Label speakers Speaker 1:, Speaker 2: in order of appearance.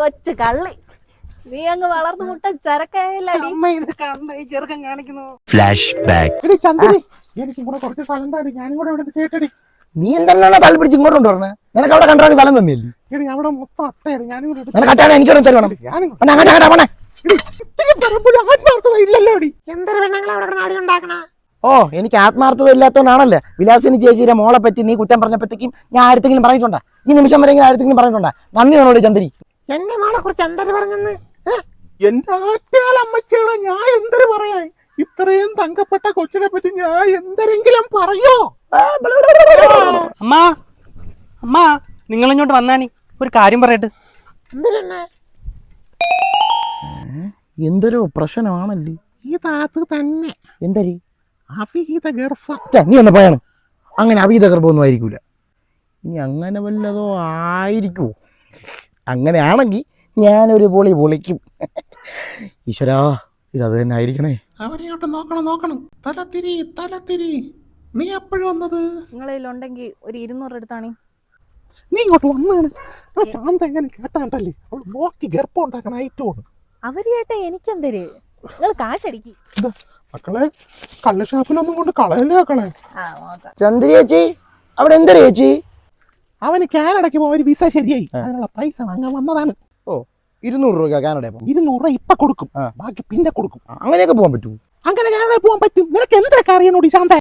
Speaker 1: കൊച്ചു കള്ളി. നീ അങ്ങ് വളർന്നു മുട്ട ചരക്കായല്ലടി.
Speaker 2: അമ്മ ഇത് കണ്ട? ഈ ചെറുക്കൻ കാണിക്കുന്നു.
Speaker 3: Flashback.
Speaker 2: എടി ചന്ദ്രി എനിക്കും കൂടെ കുറച്ച് സ്ഥലം താടി ഞാനും കൂടെ ഇവിടെ ചേട്ടടി
Speaker 4: നീ എന്താണ് തല പിടിച്ച് ഇങ്ങോട്ട് കൊണ്ടുവരണേ നിനക്ക് അവിടെ കണ്ടാൽ സ്ഥലം തന്നെയല്ലേ
Speaker 2: എടി അവിടെ മൊത്തം അട്ടയാണ് ഞാനും കൂടെ എടുത്ത്
Speaker 4: നിനക്ക് അറ്റാൻ എനിക്കൊരു തരുവണം?
Speaker 2: ഞാനും കൂടെ-
Speaker 4: പിന്നെ അങ്ങോട്ട് അങ്ങോട്ട് പോണേ
Speaker 2: എടി, ഇത്തിരി പറമ്പിൽ ആത്മാർത്ഥത ഇല്ലല്ലോ എടി. എന്തൊരു പെണ്ണുങ്ങൾ അവിടെ നാടി ഉണ്ടാക്കണ
Speaker 4: ഓ എനിക്ക് ആത്മാർത്ഥത ഇല്ലാത്തതുകൊണ്ടാണല്ലേ വിലാസിനി ചേച്ചിയുടെ മോളെ പറ്റി നീ കുറ്റം പറഞ്ഞപ്പോഴത്തേക്കും ഞാൻ ആരത്തെങ്കിലും പറഞ്ഞിട്ടുണ്ടാ? ഈ നിമിഷം വരെ ആരത്തെങ്കിലും പറഞ്ഞിട്ടുണ്ടാ? നന്ദി എന്നോട് ചന്ദ്രി?
Speaker 2: എന്റെ മോളെ കുറിച്ച് എന്തൊരു പറഞ്ഞെന്ന്? എന്റെ ആറ്റാൽ അമ്മച്ചികളെ ഞാൻ എന്തൊരു പറയാ? ഇത്രയും തങ്കപ്പെട്ട കൊച്ചിനെ പറ്റി ഞാൻ എന്തെങ്കിലും പറയോ?
Speaker 5: അമ്മാ അമ്മാ നിങ്ങൾ ഇങ്ങോട്ട് വന്നാണി? ഒരു കാര്യം പറയട്ടെ.
Speaker 4: എന്തൊരു പ്രശ്നമാണല്ലേ?
Speaker 2: ഈ താത്ത് തന്നെ.
Speaker 4: എന്തരി?
Speaker 2: അഫീത ഗർഭ.
Speaker 4: നീ എന്നെ പോയാണ് അങ്ങനെ അഫീത ഗർഭമൊന്നും ആയിരിക്കൂല. ഇനി അങ്ങനെ വല്ലതോ ആയിരിക്കുമോ അങ്ങനെയാണെങ്കിൽ ഞാനൊരു പൊളി പൊളിക്കും. ഈശ്വരാ ഇതത് തന്നെ ആയിരിക്കണേ.
Speaker 2: അവരെയോട്ട് നോക്കണം നോക്കണം. തലത്തിരി തലത്തിരി നീ എപ്പോഴും വന്നത്?
Speaker 1: നിങ്ങളുണ്ടെങ്കിൽ ഒരു ഇരുന്നൂറ് എടുത്താണേ.
Speaker 2: നീ ഇങ്ങോട്ട് വന്നാണ്. ആ ചാന്ത എങ്ങനെ കേട്ടാണ്ടല്ലേ? അവൾ നോക്കി ഗർഭം ഉണ്ടാക്കണ ഐറ്റമാണ്.
Speaker 1: അവർ കേട്ട എനിക്കെന്തര്? നിങ്ങൾ കാശടിക്ക്.
Speaker 2: മക്കളെ കള്ളഷാപ്പിലൊന്നും കൊണ്ട് കളയല്ലേ മക്കളെ?
Speaker 1: ആ നോക്കാം.
Speaker 4: ചന്ദ്രി ചേച്ചി അവിടെ എന്തര ചേച്ചി?
Speaker 2: അവന് കാനഡയ്ക്ക് പോകാൻ ഒരു വിസ ശരിയായി. അതിനുള്ള പൈസ വാങ്ങാൻ വന്നതാണ്.
Speaker 4: ഓ ഇരുന്നൂറ് രൂപ കാനഡ
Speaker 2: ഇരുന്നൂറ് രൂപ ഇപ്പൊ കൊടുക്കും. ബാക്കി പിന്നെ കൊടുക്കും.
Speaker 4: അങ്ങനെയൊക്കെ പോകാൻ പറ്റും
Speaker 2: അങ്ങനെ കാനഡ പോകാൻ പറ്റും. നിനക്ക് എന്തൊക്കെ അറിയണോടി ശാന്ത?